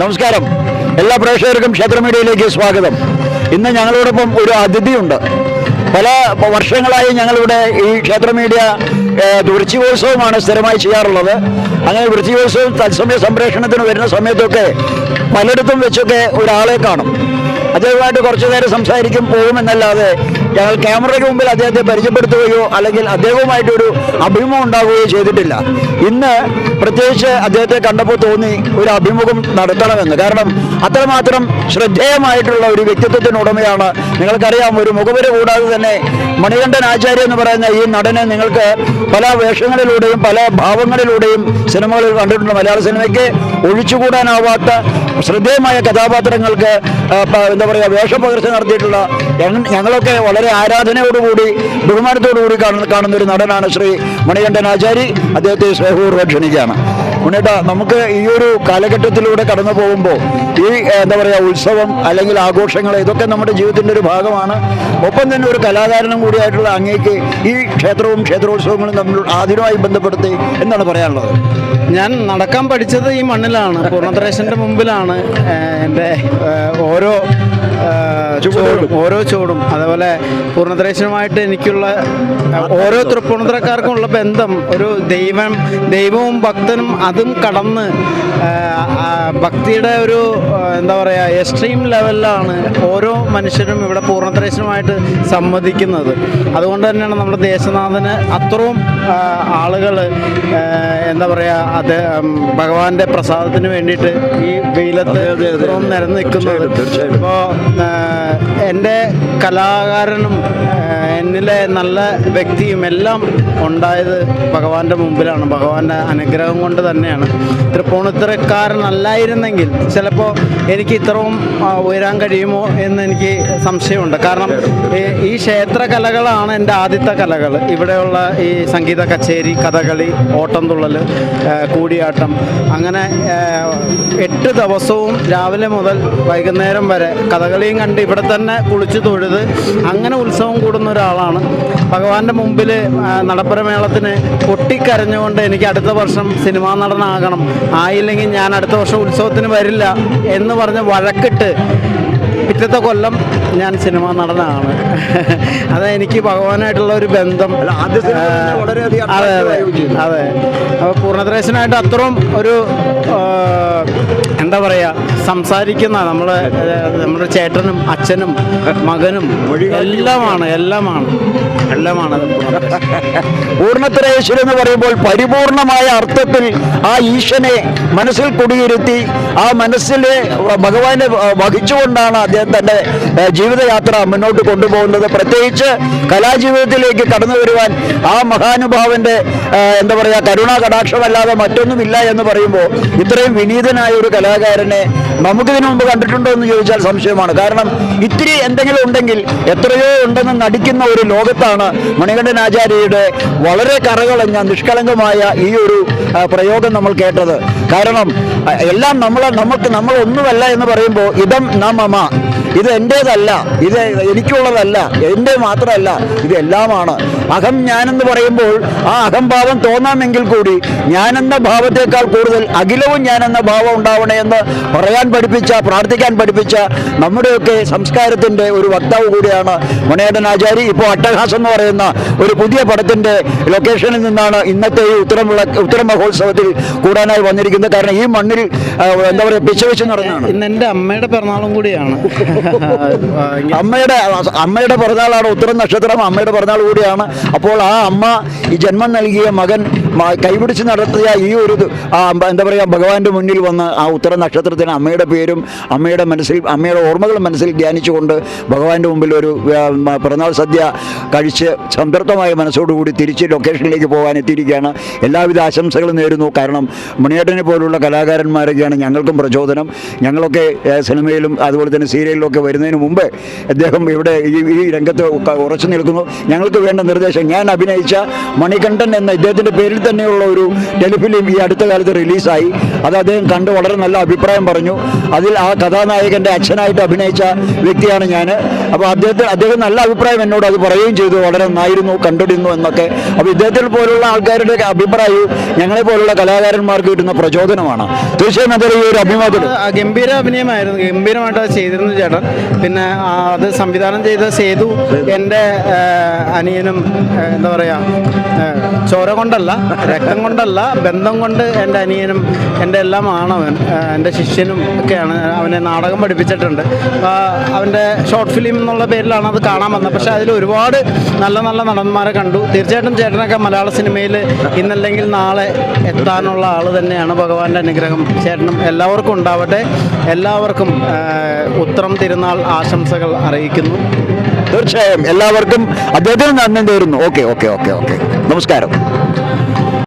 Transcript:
നമസ്കാരം. എല്ലാ പ്രേക്ഷകർക്കും ക്ഷേത്ര മീഡിയയിലേക്ക് സ്വാഗതം. ഇന്ന് ഞങ്ങളോടൊപ്പം ഒരു അതിഥിയുണ്ട്. പല വർഷങ്ങളായി ഞങ്ങളിവിടെ ഈ ക്ഷേത്ര മീഡിയ വൃശ്ചികോത്സവമാണ് സ്ഥിരമായി ചെയ്യാറുള്ളത്. അങ്ങനെ വൃശ്ചികോത്സവം തത്സമയ സംപ്രേഷണത്തിന് വരുന്ന സമയത്തൊക്കെ പലയിടത്തും വെച്ചൊക്കെ ഒരാളെ കാണും. അദ്ദേഹമായിട്ട് കുറച്ചു നേരം സംസാരിക്കും പോകുമെന്നല്ലാതെ ഞങ്ങൾ ക്യാമറയ്ക്ക് മുമ്പിൽ അദ്ദേഹത്തെ പരിചയപ്പെടുത്തുകയോ അല്ലെങ്കിൽ അദ്ദേഹവുമായിട്ടൊരു അഭിമുഖം ഉണ്ടാവുകയോ ചെയ്തിട്ടില്ല. ഇന്ന് പ്രത്യേകിച്ച് അദ്ദേഹത്തെ കണ്ടപ്പോൾ തോന്നി ഒരു അഭിമുഖം നടത്തണമെന്ന്. കാരണം അത്രമാത്രം ശ്രദ്ധേയമായിട്ടുള്ള ഒരു വ്യക്തിത്വത്തിനുടമയാണ് നിങ്ങൾക്കറിയാം ഒരു മുഖവര കൂടാതെ തന്നെ മണികണ്ഠൻ ആചാര്യ എന്ന് പറയുന്ന ഈ നടനെ നിങ്ങൾക്ക് പല വേഷങ്ങളിലൂടെയും പല ഭാവങ്ങളിലൂടെയും സിനിമകളിൽ കണ്ടിട്ടുണ്ട്. മലയാള സിനിമയ്ക്ക് ഒഴിച്ചുകൂടാനാവാത്ത ശ്രദ്ധേയമായ കഥാപാത്രങ്ങൾക്ക് എന്താ പറയുക വേഷപകർച്ച നടത്തിയിട്ടുള്ള ഞങ്ങളൊക്കെ വളരെ ആരാധനയോടുകൂടി ബഹുമാനത്തോടുകൂടി കാണുന്ന കാണുന്ന ഒരു നടനാണ് ശ്രീ മണികണ്ഠൻ ആചാരി. അദ്ദേഹത്തെ സ്നേഹപൂർവം ക്ഷണിക്കുകയാണ്. മുന്നേട്ട നമുക്ക് ഈ ഒരു കാലഘട്ടത്തിലൂടെ കടന്നു പോകുമ്പോൾ ഈ എന്താ പറയുക ഉത്സവം അല്ലെങ്കിൽ ആഘോഷങ്ങൾ ഇതൊക്കെ നമ്മുടെ ജീവിതത്തിന്റെ ഒരു ഭാഗമാണ്. ഒപ്പം തന്നെ ഒരു കലാകാരനും കൂടിയായിട്ടുള്ള അങ്ങേക്ക് ഈ ക്ഷേത്രവും ക്ഷേത്രോത്സവങ്ങളും തമ്മിൽ ആദ്യമായി ബന്ധപ്പെടുത്തി എന്നാണ് പറയാനുള്ളത്. ഞാൻ നടക്കാൻ പഠിച്ചത് ഈ മണ്ണിലാണ്. പൂർണത്രേശന്റെ മുമ്പിലാണ്. എന്റെ ഓരോ ചുവടും ഓരോ ചുവടും. അതേപോലെ പൂർണദ്രേശനുമായിട്ട് എനിക്കുള്ള ഓരോ തൃപ്പൂണിത്തറക്കാർക്കുമുള്ള ബന്ധം ഒരു ദൈവം ദൈവവും ഭക്തനും അതും കടന്ന് ഭക്തിയുടെ ഒരു എന്താ പറയുക എക്സ്ട്രീം ലെവലിലാണ് ഓരോ മനുഷ്യരും ഇവിടെ പൂർണത്രേശനുമായിട്ട് സംവദിക്കുന്നത്. അതുകൊണ്ട് തന്നെയാണ് നമ്മുടെ ദേശനാഥന് അത്രയും ആളുകൾ എന്താ പറയുക അത് ഭഗവാന്റെ പ്രസാദത്തിന് വേണ്ടിയിട്ട് ഈ വെയിലത്ത് നിരന്ന് നിൽക്കുന്നത്. ഇപ്പോൾ എന്റെ കലാകാരനും എന്നിലെ നല്ല വ്യക്തിയും എല്ലാം ഉണ്ടായത് ഭഗവാന്റെ മുമ്പിലാണ്. ഭഗവാന്റെ അനുഗ്രഹം കൊണ്ട് തന്നെയാണ്. തൃപ്പൂണിത്തറക്കാരനല്ലായിരുന്നെങ്കിൽ ചിലപ്പോൾ എനിക്ക് ഇത്രയും ഉയരാൻ കഴിയുമോ എന്ന് എനിക്ക് സംശയമുണ്ട്. കാരണം ഈ- ക്ഷേത്ര കലകളാണ് എന്റെ ആദ്യത്തെ കലകൾ. ഇവിടെയുള്ള ഈ സംഗീത കച്ചേരി കഥകളി ഓട്ടംതുള്ളൽ തുള്ളൽ കൂടിയാട്ടം അങ്ങനെ എട്ട് ദിവസവും രാവിലെ മുതൽ വൈകുന്നേരം വരെ കഥകളിയും കണ്ട് ഇവിടെ തന്നെ കുളിച്ച് തൊഴുത് അങ്ങനെ ഉത്സവം കൂടുന്ന ഒരാളാണ്. ഭഗവാന്റെ മുമ്പിൽ നടപ്പുരമേളത്തിന് പൊട്ടിക്കരഞ്ഞുകൊണ്ട് എനിക്ക് അടുത്ത വർഷം സിനിമാ നടനാകണം. ആയില്ലെങ്കിൽ ഞാൻ അടുത്ത വർഷം ഉത്സവത്തിന് വരില്ല എന്ന് പറഞ്ഞ് വഴക്കിട്ട് പിറ്റത്തെ കൊല്ലം ഞാൻ സിനിമ നടനാണ്. അത് എനിക്ക് ഭഗവാനായിട്ടുള്ള ഒരു ബന്ധം. അതെ അതെ അതെ. അപ്പോൾ പൂർണദ്രേശനായിട്ട് അത്രയും ഒരു എന്താ പറയുക സംസാരിക്കുന്ന നമ്മളെ നമ്മുടെ ചേട്ടനും അച്ഛനും മകനും എല്ലാമാണ് എല്ലാമാണ് എല്ലാമാണ്. പൂർണത്രേശ്വരൻ എന്ന് പറയുമ്പോൾ പരിപൂർണമായ അർത്ഥത്തിൽ ആ ഈശ്വനെ മനസ്സിൽ കുടിയിരുത്തി ആ മനസ്സിലെ ഭഗവാനെ വഹിച്ചുകൊണ്ടാണ് അദ്ദേഹം തന്റെ തന്റെ ജീവിതയാത്ര മുന്നോട്ട് കൊണ്ടുപോകുന്നത്. പ്രത്യേകിച്ച് കലാജീവിതത്തിലേക്ക് കടന്നു വരുവാൻ ആ മഹാനുഭാവന്റെ എന്താ പറയുക കരുണാ കടാക്ഷമല്ലാതെ മറ്റൊന്നുമില്ല എന്ന് പറയുമ്പോൾ ഇത്രയും വിനീതനായ ഒരു കലാകാരനെ നമുക്കിതിനു മുമ്പ് കണ്ടിട്ടുണ്ടോ എന്ന് ചോദിച്ചാൽ സംശയമാണ്. കാരണം ഇത്തിരി എന്തെങ്കിലും ഉണ്ടെങ്കിൽ എത്രയോ ഉണ്ടെന്ന് നടിക്കുന്ന ഒരു ലോകത്താണ് മണികണ്ഠൻ ആചാര്യയുടെ വളരെ കറകളഞ്ഞ നിഷ്കളങ്കമായ ഈ ഒരു പ്രയോഗം നമ്മൾ കേട്ടത്. കാരണം എല്ലാം നമ്മൾ നമുക്ക് നമ്മൾ ഒന്നുമല്ല എന്ന് പറയുമ്പോൾ ഇതം നമ്മ മമ. ഇത് എന്റേതല്ല ഇത് എനിക്കുള്ളതല്ല. എന്റെ മാത്രമല്ല. ഇത് എല്ലാമാണ്. അഹം ഞാനെന്ന് പറയുമ്പോൾ ആ അഹംഭാവം തോന്നാമെങ്കിൽ കൂടി ഞാനെന്ന ഭാവത്തേക്കാൾ കൂടുതൽ അഖിലവും ഞാനെന്ന ഭാവം ഉണ്ടാവണേ എന്ന് പറയാൻ പഠിപ്പിച്ച പ്രാർത്ഥിക്കാൻ പഠിപ്പിച്ച നമ്മുടെയൊക്കെ സംസ്കാരത്തിന്റെ ഒരു വക്താവ് കൂടിയാണ് മണിയേടൻ ആചാരി. ഇപ്പോൾ അട്ടഹാസം എന്ന് പറയുന്ന ഒരു പുതിയ പടത്തിന്റെ ലൊക്കേഷനിൽ നിന്നാണ് ഇന്നത്തെ ഈ ഉത്തരമുള്ള ഉത്തര മഹോത്സവത്തിൽ കൂടാനായി വന്നിരിക്കുന്നത്. കാരണം ഈ മണ്ണിൽ എന്താ പറയുക പിച്ചവെച്ച് നടന്നതാണ് ഇന്ന് എന്റെ അമ്മയുടെ പിറന്നാളും കൂടിയാണ്. അമ്മയുടെ അമ്മയുടെ പിറന്നാളാണ് ഉത്തരം നക്ഷത്രം അമ്മയുടെ പിറന്നാൾ കൂടിയാണ്. അപ്പോൾ ആ അമ്മ ഈ ജന്മം നൽകിയ മകൻ കൈപിടിച്ച് നടത്തിയ ഈ ഒരു എന്താ പറയുക ഭഗവാന്റെ മുന്നിൽ വന്ന് ആ ഉത്തര നക്ഷത്രത്തിന് അമ്മയുടെ പേരും അമ്മയുടെ മനസ്സിൽ അമ്മയുടെ ഓർമ്മകൾ മനസ്സിൽ ധ്യാനിച്ചുകൊണ്ട് ഭഗവാന്റെ മുമ്പിൽ ഒരു പിറന്നാൾ സദ്യ കഴിച്ച് സംതൃപ്തമായ മനസ്സോടുകൂടി തിരിച്ച് ലൊക്കേഷനിലേക്ക് പോകാൻ എത്തിയിരിക്കുകയാണ് എല്ലാവിധ ആശംസകളും നേരുന്നു. കാരണം മണിയേട്ടനെ പോലുള്ള കലാകാരന്മാരൊക്കെയാണ് ഞങ്ങൾക്കും പ്രചോദനം. ഞങ്ങളൊക്കെ സിനിമയിലും അതുപോലെ തന്നെ സീരിയലിലും ഒക്കെ വരുന്നതിന് മുമ്പ് അദ്ദേഹം ഇവിടെ ഈ രംഗത്ത് ഉറച്ചു നിൽക്കുന്നു. ഞങ്ങൾക്ക് വേണ്ട നിർദ്ദേശം. ഞാൻ അഭിനയിച്ച മണികണ്ഠൻ എന്ന ഇദ്ദേഹത്തിന്റെ പേരിൽ തന്നെയുള്ള ഒരു ടെലിഫിലിം ഈ അടുത്ത കാലത്ത് റിലീസായി. അത് അദ്ദേഹം കണ്ട് വളരെ നല്ല അഭിപ്രായം പറഞ്ഞു. അതിൽ ആ കഥാനായകന്റെ അച്ഛനായിട്ട് അഭിനയിച്ച വ്യക്തിയാണ് ഞാൻ. അപ്പോൾ അദ്ദേഹത്തിന് അദ്ദേഹം നല്ല അഭിപ്രായം എന്നോട് അത് പറയുകയും ചെയ്തു. വളരെ നന്നായിരുന്നു കണ്ടിരുന്നു എന്നൊക്കെ. അപ്പോൾ ഇദ്ദേഹത്തിൽ പോലുള്ള ആൾക്കാരുടെ അഭിപ്രായവും ഞങ്ങളെ പോലുള്ള കലാകാരന്മാർക്ക് കിട്ടുന്ന പ്രചോദനമാണ്. തീർച്ചയായും അതൊരു ഒരു അഭിമുഖത്തിൽ ഗംഭീര അഭിനയമായിരുന്നു. ഗംഭീരമായിട്ട് ചെയ്തിരുന്നു ചേട്ടൻ പിന്നെ അത് സംവിധാനം ചെയ്ത സേതു എന്റെ അനിയനും എന്താ പറയുക ചോര കൊണ്ടല്ല രക്തം കൊണ്ടല്ല ബന്ധം കൊണ്ട് എന്റെ അനിയനും എന്റെ എല്ലാം ആണവൻ എന്റെ ശിഷ്യനും ഒക്കെയാണ് അവനെ നാടകം പഠിപ്പിച്ചിട്ടുണ്ട്. അവന്റെ ഷോർട്ട് ഫിലിം എന്നുള്ള പേരിലാണ് അത് കാണാൻ വന്നത്. പക്ഷേ അതിൽ ഒരുപാട് നല്ല നല്ല നടന്മാരെ കണ്ടു. തീർച്ചയായിട്ടും ചേട്ടനൊക്കെ മലയാള സിനിമയിൽ ഇന്നല്ലെങ്കിൽ നാളെ എത്താനുള്ള ആൾ തന്നെയാണ് ഭഗവാന്റെ അനുഗ്രഹം. ചേട്ടനും എല്ലാവർക്കും ഉണ്ടാവട്ടെ. എല്ലാവർക്കും ആ, തിരുനാൾ ആശംസകൾ അറിയിക്കുന്നു. തീർച്ചയായും. എല്ലാവർക്കും അദ്ദേഹത്തിന് നന്ദി തീരുന്നു. Okay okay okay okay. നമസ്കാരം.